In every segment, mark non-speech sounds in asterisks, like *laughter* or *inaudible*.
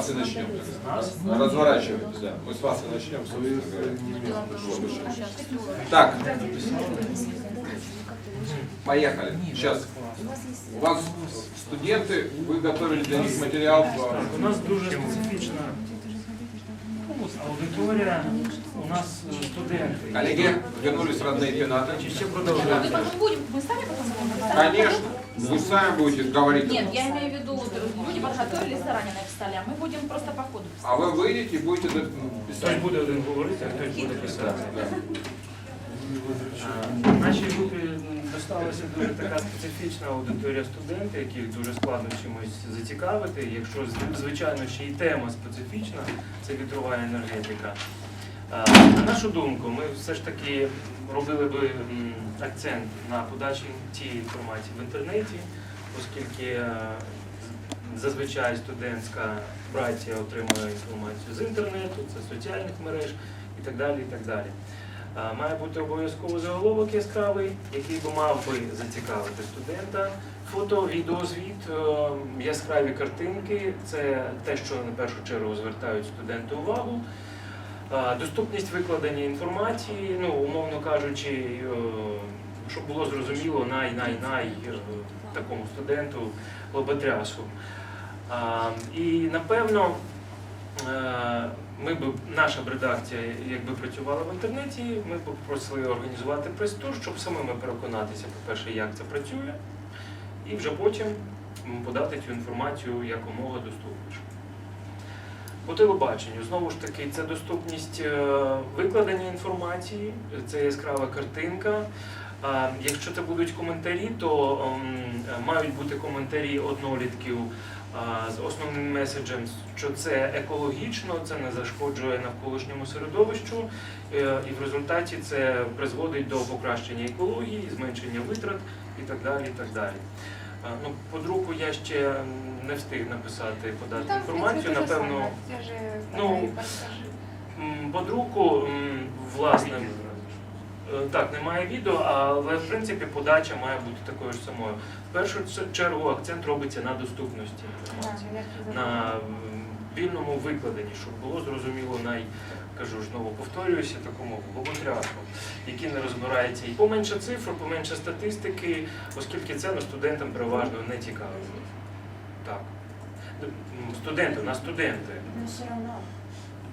вас и начнем. Разворачивайтесь, да. Мы с вас и начнем, собственно говоря. Так, поехали. Сейчас. У вас студенты, вы готовили для них материал. по- У нас дуже специфічна аудиторія, у нас е, студенти. Коллеги, вернулись родные пенаты. Значить, ще А мы продовжуємо. потом будем, мы сами потом будем написать? Конечно, вы сами будете говорить. Нет, я имею в виду, вот люди подготовились, заранее написали, а мы будем просто по ходу писать. А вы выйдете и будете Хтось писать. буде один говорити, а хтось буде писати. Да. А, Нашій групі м, досталася дуже така специфічна аудиторія студентів, яких дуже складно чимось зацікавити. Якщо з- звичайно ще й тема специфічна, це вітрова енергетика. А, На нашу думку, ми все ж таки робили би м, акцент на подачі цієї інформації в інтернеті, оскільки е, з- зазвичай студентська братія отримує інформацію з інтернету, це соціальних мереж і так далі. І так далі. Має бути обов'язково заголовок яскравий, який би мав би зацікавити студента. Фото, відеозвіт, е, яскраві картинки це те, що на першу чергу звертають студенти увагу. Доступність викладення інформації, ну, умовно кажучи, е, щоб було зрозуміло най-най-най е, такому студенту лоботрясу. І напевно е, ми б, наша б редакція, якби працювала в інтернеті, ми б попросили організувати прес-тур, щоб самими переконатися, по-перше, як це працює, і вже потім подати цю інформацію якомога доступніше. По телебаченню, знову ж таки, це доступність е, викладення інформації, це яскрава картинка. Якщо це будуть коментарі, то мають бути коментарі однолітків з основним меседжем, що це екологічно, це не зашкоджує навколишньому середовищу, е, і в результаті це призводить до покращення екології, зменшення витрат і так далі. І так далі. Ну, по друку я ще не встиг написати, подати Там, інформацію. Напевно, же ну, по друку, власне, Е, Так, немає відео, але в принципі подача має бути такою ж самою. В першу чергу акцент робиться на доступності інформації, на вільному викладенні, щоб було зрозуміло най, кажу знову повторююся, такому лоботряску, який не розбирається. І поменше цифр, поменше статистики, оскільки це ну, студентам переважно не цікаво. Так. Студенти, на студенти. Но все равно.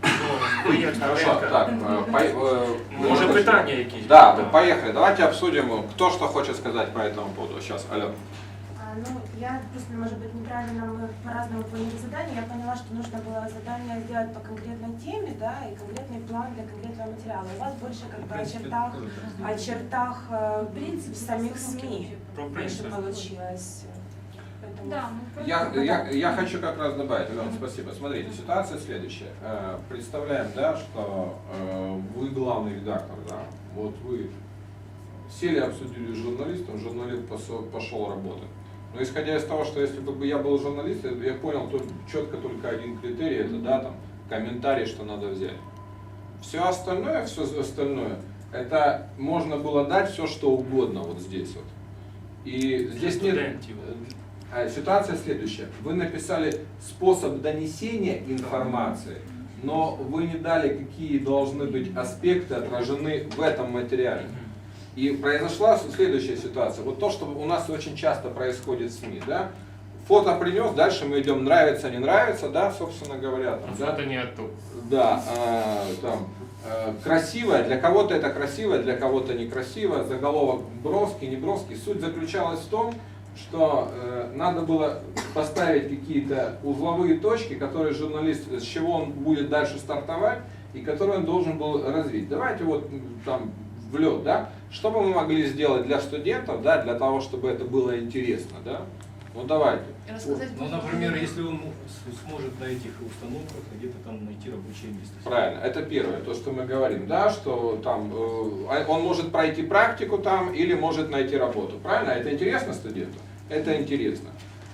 Ну, Хорошо, так, э, э, може питання якісь? Да, поехали. Давайте обсудим, кто что хочет сказать по этому поводу. Сейчас, алло. А, ну, я просто, может быть, неправильно мы по-разному поняли задание. Я поняла, что нужно было задание сделать по конкретной теме, да, и конкретный план для конкретного материала. У вас больше как бы о чертах, о чертах э, принцип самих СМИ Про больше принцип. получилось. Поэтому- Да, мы Я, я, я хочу как раз добавить, Алена, спасибо. Смотрите, ситуация следующая. Э, Представляем, да, что э, вы главный редактор, да, вот вы сели, обсудили с журналистом, журналист посо- пошел работать. Но исходя из того, что если бы я был журналистом, я понял тут четко только один критерий, это, да, там, комментарий, что надо взять. Все остальное, все остальное, это можно было дать все, что угодно вот здесь вот. И здесь нет... А, Ситуация следующая. Вы написали способ донесения информации, но вы не дали, какие должны быть аспекты отражены в этом материале. И произошла следующая ситуация. Вот то, что у нас очень часто происходит в СМИ, да? Фото принес, дальше мы идем, нравится, не нравится, да, собственно говоря. Там, да? Фото нету. Да, а, там, э, красивое, для кого-то это красиво, для кого-то некрасиво, заголовок броский, не броский. Суть заключалась в том, что э, надо было поставить какие-то узловые точки, которые журналист, с чего он будет дальше стартовать, и которые он должен был развить. Давайте вот там в лед, да, что бы мы могли сделать для студентов, да, для того, чтобы это было интересно, да? Ну давайте. рассказать Ну, например, если он сможет на этих установках где-то там найти рабочее место. Правильно, это первое, то, что мы говорим, да, что там э, а он может пройти практику там или может найти работу. Правильно? Это интересно студенту? Это интересно.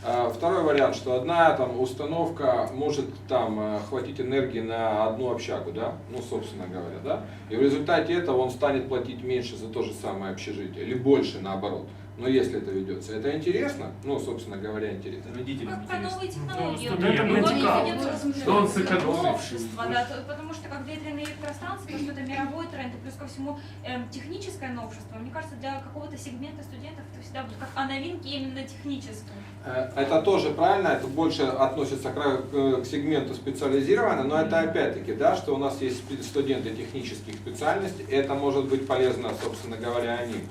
А, Второй вариант, что одна там установка может там э, хватить энергии на одну общагу, да, ну, собственно говоря, да, и в результате этого он станет платить меньше за то же самое общежитие, или больше наоборот. но если это ведется, это интересно, ну, собственно говоря, интересно. Родителям Как интересно. новые технологии. Ну, студентам студенты Что он сэкономит? новшества, да, то- потому что как ветреные электростанции, то, что это мировой тренд, и плюс ко всему эм, техническое новшество, мне кажется, для какого-то сегмента студентов это всегда будет как о новинке именно технической. Э, Это тоже правильно, это больше относится к, ра- к- сегменту специализированно, но это опять-таки, да, что у нас есть студенты технических специальностей, это может быть полезно, собственно говоря, им.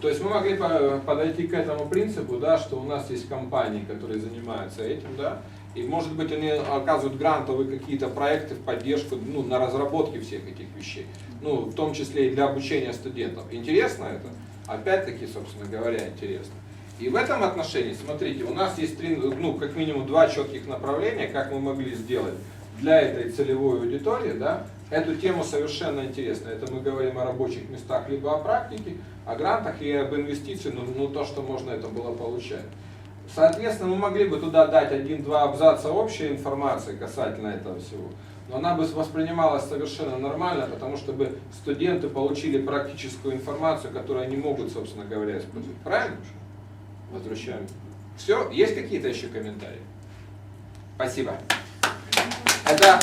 То есть мы могли по- подойти к этому принципу, да, что у нас есть компании, которые занимаются этим, да, и может быть они оказывают грантовые какие-то проекты в поддержку, ну, на разработке всех этих вещей, ну, в том числе и для обучения студентов. Интересно это? Опять-таки, собственно говоря, интересно. И в этом отношении, смотрите, у нас есть три, ну, как минимум два четких направления, как мы могли сделать для этой целевой аудитории, да, эту тему совершенно интересно. Это мы говорим о рабочих местах, либо о практике, о грантах и об инвестициях, ну, ну, то, что можно это было получать. Соответственно, мы могли бы туда дать один-два абзаца общей информации касательно этого всего, но она бы воспринималась совершенно нормально, потому что бы студенты получили практическую информацию, которую они могут, собственно говоря, использовать. Правильно? Возвращаем. Все? Есть какие-то еще комментарии? Спасибо. Это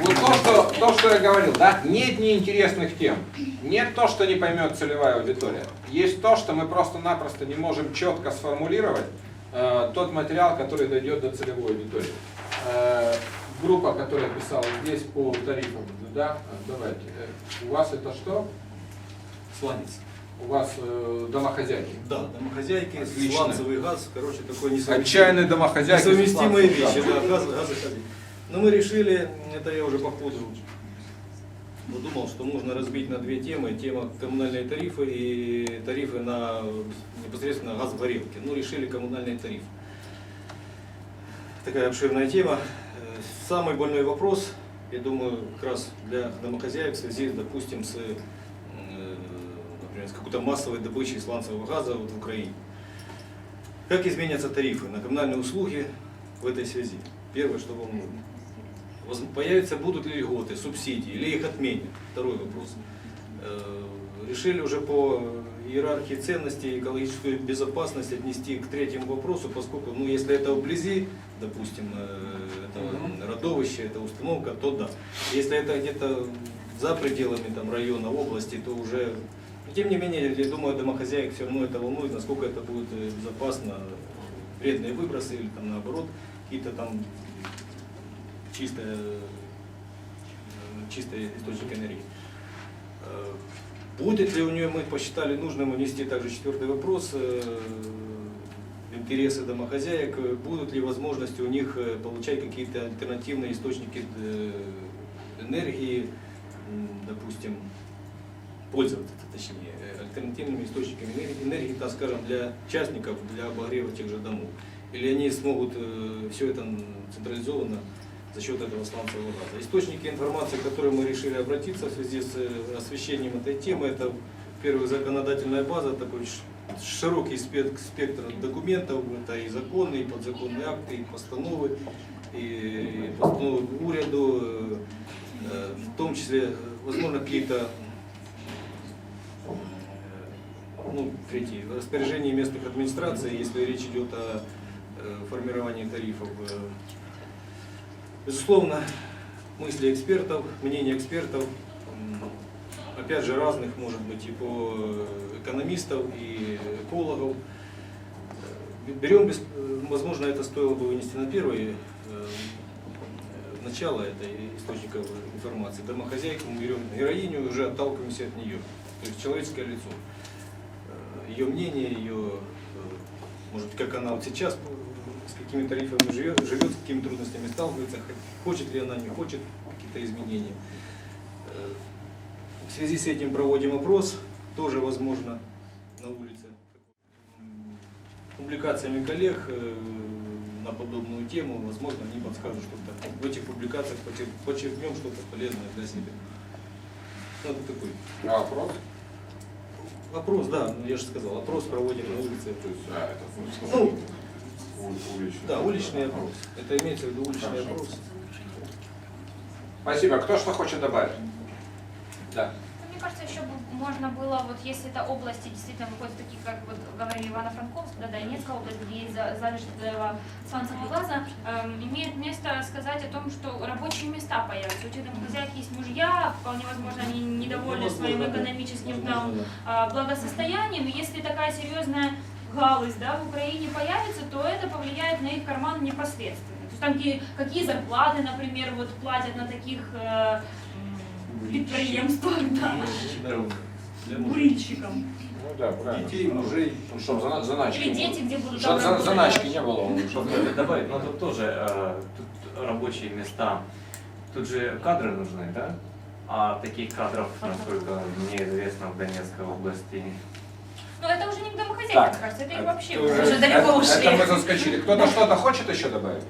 вот то, что, то, что я говорил, да? Нет неинтересных тем. Нет то, что не поймет целевая аудитория. Есть то, что мы просто-напросто не можем четко сформулировать э, тот материал, который дойдет до целевой аудитории. Э, группа, которая писала здесь по тарифам, да, давайте. Э, у вас это что? Сланец. У вас э, домохозяйки. Да, домохозяйки, Отлично. сланцевый газ, короче, такой несовместимый. Отчаянные домохозяйки. Несовместимые вещи, газом. да, газ, газоходы. Но мы решили, это я уже по ходу подумал, что можно разбить на две темы. Тема коммунальные тарифы и тарифы на непосредственно газ в горелке. Ну, решили коммунальные тарифы. Такая обширная тема. Э, Самый больной вопрос, я думаю, как раз для домохозяек в связи, допустим, с, с какой-то массовой добычей сланцевого газа вот в Украине. Как изменятся тарифы на коммунальные услуги в этой связи? Первое, что вам нужно. Появятся, будут ли льготы, субсидии, или их отменят? Второй вопрос. Э, Решили уже по иерархии ценностей экологическую безопасность отнести к третьему вопросу, поскольку, ну, если это вблизи, допустим, э, это родовище, это установка, то да. Если это где-то за пределами там, района, области, то уже но тем не менее, я думаю, домохозяек все равно это волнует, насколько это будет э, безопасно, вредные выбросы или там наоборот, какие-то там чистые, э, чистый источник энергии. Э, Будет ли у нее, мы посчитали нужным внести также четвертый вопрос, интересы домохозяек, будут ли возможности у них получать какие-то альтернативные источники энергии, допустим, пользоваться, точнее, э, альтернативными источниками энергии, так скажем, для частников, для обогрева тех же домов. Или они смогут все это централизованно за счет этого сланцевого газа. Источники информации, к которым мы решили обратиться в связи с э, освещением этой темы, это, первая законодательная база, такой широкий спектр, документов, это и законы, и подзаконные акты, и постановы, и постановы уряду, э, э, в том числе, э, возможно, какие-то э, ну, третий, распоряжение местных администраций, если речь идет о э, формировании тарифов. Э, Безусловно, мысли экспертов, мнения экспертов, опять же, разных, может быть, и по экономистов, и экологов. Берем, возможно, это стоило бы вынести на первое э, начало этой источников информации. Домохозяйку мы берем героиню и уже отталкиваемся от нее. То есть человеческое лицо. Ее мнение, ее, э, может, как она вот сейчас, с какими тарифами живет, живет, с какими трудностями сталкивается, хочет ли она, не хочет какие-то изменения. Э, В связи с этим проводим опрос, тоже возможно на улице. Публикациями коллег э, на подобную тему, возможно, они подскажут что-то. В этих публикациях почер- подчеркнем что-то полезное для себя. Ну, такой А вопрос? Вопрос, да, ну, я же сказал, опрос проводим на улице. То есть, а, это Ну, уличный. да, уличный опрос. Это имеется в виду уличный Хорошо. опрос. Спасибо. Кто что хочет добавить? Да. Еще можно было, вот если это области действительно выходят такие, как вот говорили Ивано-Франковск, да, Донецкая область, где есть за- залежи сланцевого газа, эм, имеет место сказать о том, что рабочие места появятся. У тех домохозяек есть мужья, вполне возможно, они недовольны своим экономическим там, а, благосостоянием. И если такая серьезная галузь да, в Украине появится, то это повлияет на их карман непосредственно. То есть там какие, какие зарплаты, например, вот платят на таких э, м, предприемствах, да, бурильщикам. Ну да, правильно. Детей, мужей. Ну, чтобы зана- заначки. Или дети, где будут там за- работать. заначки не было. чтоб- Чтобы добавить, но тут тоже э, тут рабочие места. Тут же кадры нужны, да? А таких кадров, насколько мне известно, в Донецкой области. Но это уже не к домохозяйкам, Так, кажется, это и вообще уже- уже далеко это, ушли. это мы заскочили. Кто-то что-то хочет еще добавить?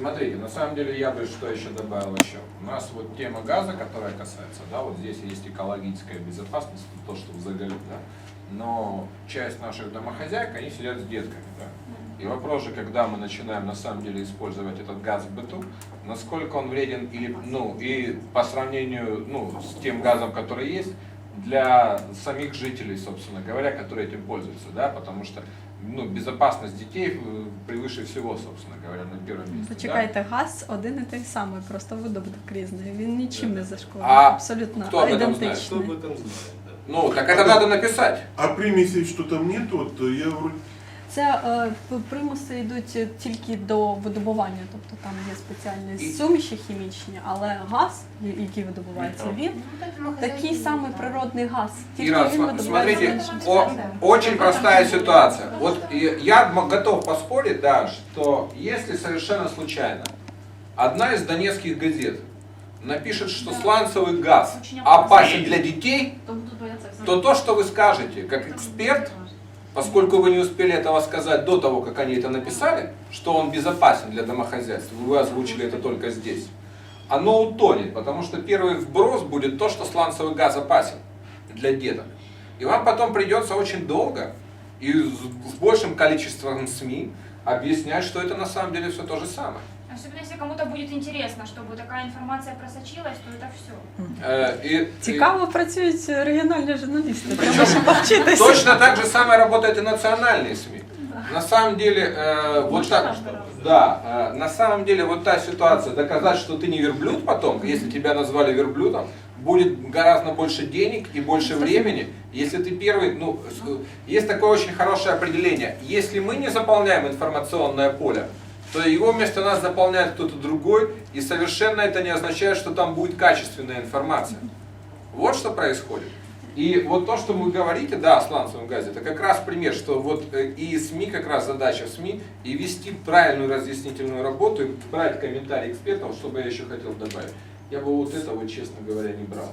Смотрите, на самом деле я бы что еще добавил еще. У нас вот тема газа, которая касается, да, вот здесь есть экологическая безопасность, то, что в заголе, да, но часть наших домохозяек, они сидят с детками, да. И вопрос же, когда мы начинаем на самом деле использовать этот газ в быту, насколько он вреден или, ну, и по сравнению, ну, с тем газом, который есть, для самих жителей, собственно говоря, которые этим пользуются, да, потому что ну, безопасность детей э, превыше всего, собственно говоря, на первом месте. да. Почекайте, газ один і той самий, просто видобуток різний. Він нічим не зашкодить. А Абсолютно хто об этом знає? Кто ідентичний. об этом знает? Да. Ну, так это надо написать. А примесей что там нет, вот я вроде... Це е, п- примуси йдуть е, тільки до видобування, тобто там є спеціальні І- суміші хімічні, але газ, я- який видобувається, Ну, він Ну, вот это домохозяйки такий не самий знаю. природний газ. Тільки Ира, він см- видобувається смотрите, іншим о, способом. очень простая ситуация. Вот и я м- готов поспорить, да, что если совершенно случайно одна из донецких газет напишет, что сланцевый газ Очень опасен для детей, Тому тут бояться всього. то то, что вы скажете как эксперт, поскольку вы не успели этого сказать до того, как они это написали, что он безопасен для домохозяйств, вы озвучили это только здесь, оно утонет, потому что первый вброс будет то, что сланцевый газ опасен для деток. И вам потом придется очень долго и с большим количеством СМИ объяснять, что это на самом деле все то же самое. Особенно если кому-то будет интересно, чтобы такая информация просочилась, то это все. Э, и- и- Цікаво працюють регіональні журналісти. Причем Треба щоб повчитися. Точно так же самое работают и национальные СМИ. На самом деле, э, вот так, да, э, на самом деле вот та ситуация, доказать, что ты не верблюд потом, если тебя назвали верблюдом, будет гораздо больше денег и больше времени, если ты первый, ну, с- э, есть такое очень хорошее определение, если мы не заполняем информационное поле, то его вместо нас заполняет кто-то другой, и совершенно это не означает, что там будет качественная информация. Вот что происходит. И вот то, что вы говорите, да, о сланцевом газе, это как раз пример, что вот э, и СМИ, как раз задача СМИ, и вести правильную разъяснительную работу, и брать комментарии экспертов, что бы я еще хотел добавить. Я бы вот этого, честно говоря, не брал.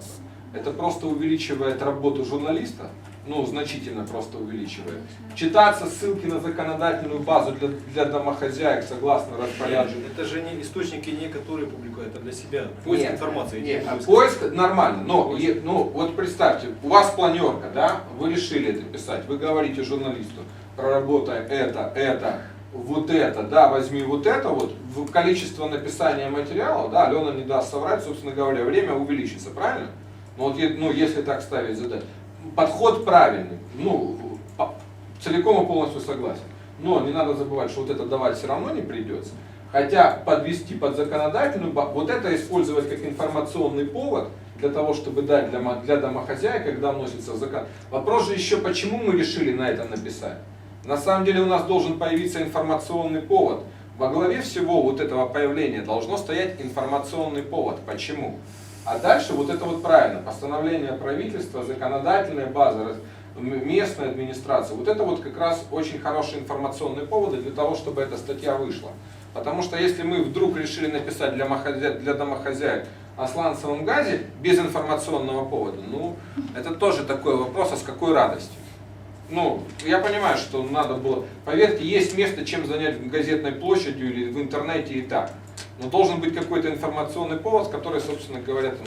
Это просто увеличивает работу журналиста, ну, значительно просто увеличивает. Читаться ссылки на законодательную базу для, для домохозяек, согласно распоряжению. Это же не источники не которые публикуют, а для себя. Поиск Нет, информации. Нет, не а поиск. поиск нормально, но е- ну, вот представьте, у вас планерка, да, вы решили это писать, вы говорите журналисту, проработай это, это, вот это, да, возьми вот это, вот, количество написания материала, да, Алена не даст соврать, собственно говоря, время увеличится, правильно? Ну, вот, ну, если так ставить задачу. Подход правильный, ну, целиком и полностью согласен. Но не надо забывать, что вот это давать все равно не придется. Хотя подвести под законодательную, вот это использовать как информационный повод для того, чтобы дать для, для домохозяек, когда вносится в закон. Вопрос же еще, почему мы решили на это написать. На самом деле у нас должен появиться информационный повод. Во главе всего вот этого появления должно стоять информационный повод. Почему? А дальше вот это вот правильно, постановление правительства, законодательная база, местная администрация. Вот это вот как раз очень хорошие информационные поводы для того, чтобы эта статья вышла. Потому что если мы вдруг решили написать для, махозя- для домохозяек о сланцевом газе без информационного повода, ну, это тоже такой вопрос, а с какой радостью? Ну, я понимаю, что надо было... Поверьте, есть место, чем занять газетной площадью или в интернете и так. Но должен быть какой-то информационный повод, который, собственно говоря, там,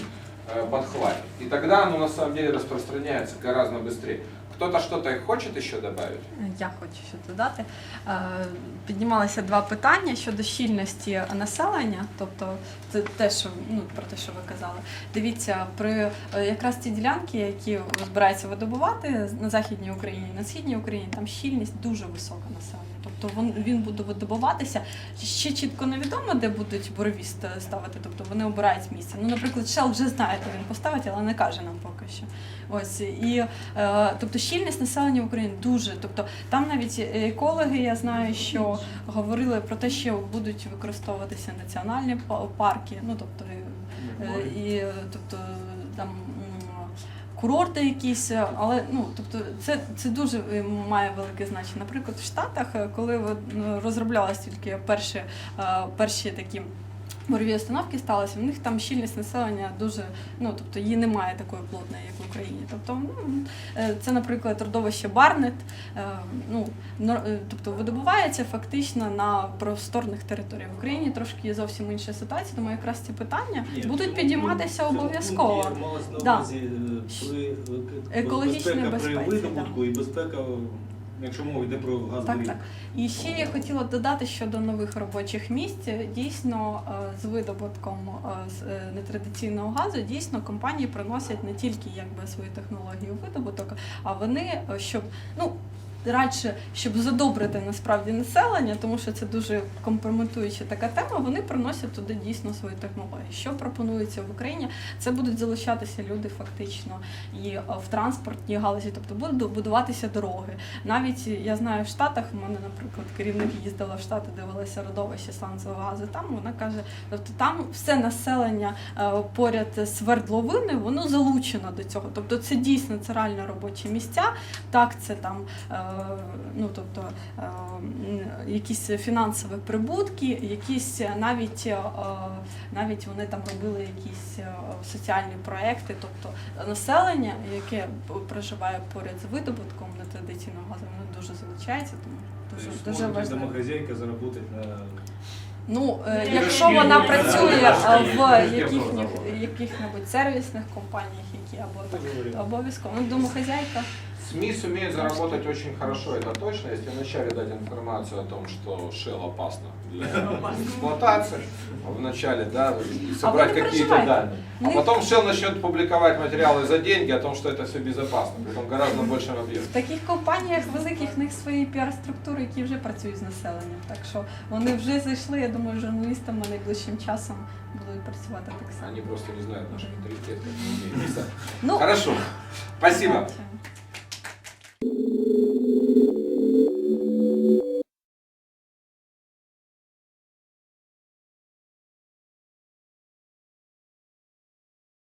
э, подхватит. И тогда оно на самом деле распространяется гораздо быстрее. Кто-то что-то хочет еще добавить? Я хочу ще додати. Е, Піднімалися два питання щодо щільності населення, тобто це те, що ну про те, що ви казали. Дивіться, при е, якраз ті ділянки, які збираються видобувати на західній Україні, на східній Україні, там щільність дуже висока населення. Тобто він, буде видобуватися. Ще чітко невідомо, де будуть борові ставити. Тобто вони обирають місце. Ну, наприклад, Shell вже знає, де він поставить, але не каже нам поки що. Ось і е, тобто щільність населення в Україні дуже. Тобто там навіть екологи, я знаю, що говорили про те, що будуть використовуватися національні парки. Ну тобто е, і е, тобто там. м, Курорти якісь, е, але ну тобто це, це дуже е, має велике значення. Наприклад, в Штатах, е, коли ви, ну, розроблялись тільки перші, е, перші такі Борові установки сталися, в них там щільність населення дуже, ну тобто її немає такої плотної, як в Україні. Тобто, ну, е, це, наприклад, родовище Барнет, е, ну, е, тобто видобувається фактично на просторних територіях. В Україні трошки є зовсім інша ситуація, тому якраз ці питання Ні, будуть підійматися обов'язково. на Да. увазі, при, е, Екологічної безпека при видобутку і безпека, якщо мова йде про газ Так, так. І ще я хотіла додати щодо нових робочих місць. Дійсно, е, з видобутком е, е, нетрадиційного газу дійсно компанії приносять не тільки якби свої технології видобуток, а вони щоб ну. Радше, щоб задобрити насправді населення, тому що це дуже компрометуюча така тема. Вони приносять туди дійсно свої технології. Що пропонується в Україні? Це будуть залишатися люди фактично і е, в транспортній галузі, тобто будуть будуватися дороги. Навіть я знаю в Штатах, в мене, наприклад, керівник їздила в Штати, дивилася родовище сланцевого газу. Там вона каже, тобто там все населення е, поряд свердловини, воно залучено до цього. Тобто це дійсно це реально робочі місця. Так, це там е, ну тобто е, якісь фінансові прибутки, якісь навіть е, навіть вони там робили якісь е, соціальні проекти, тобто населення, яке проживає поряд з видобутком нетрадиційного газу, воно дуже залучається, тому дуже дуже важливо. домохозяйка заработать на Ну, Ну, якщо вона працює в і- яких, і- яких-небудь сервісних компаніях, які або так обов'язково. Ну, домохозяйка. СМИ сумеют заработать очень хорошо, это точно, если вначале дать информацию о том, что Shell опасно для *laughs* эксплуатации, вначале, да, и собрать вы не какие-то переживайте. данные. А Мы- потом Shell начнет публиковать материалы за деньги о том, что это все безопасно, притом гораздо большем объеме. В таких компаніях великих в них свої піар-структури, які вже працюють з населенням. Так що вони вже зайшли, я думаю, журналістами найближчим часом будуть працювати так само. Они просто не знают наш менталитет, как мы умеем писать. *laughs* Ну, Хорошо, спасибо. бачимо.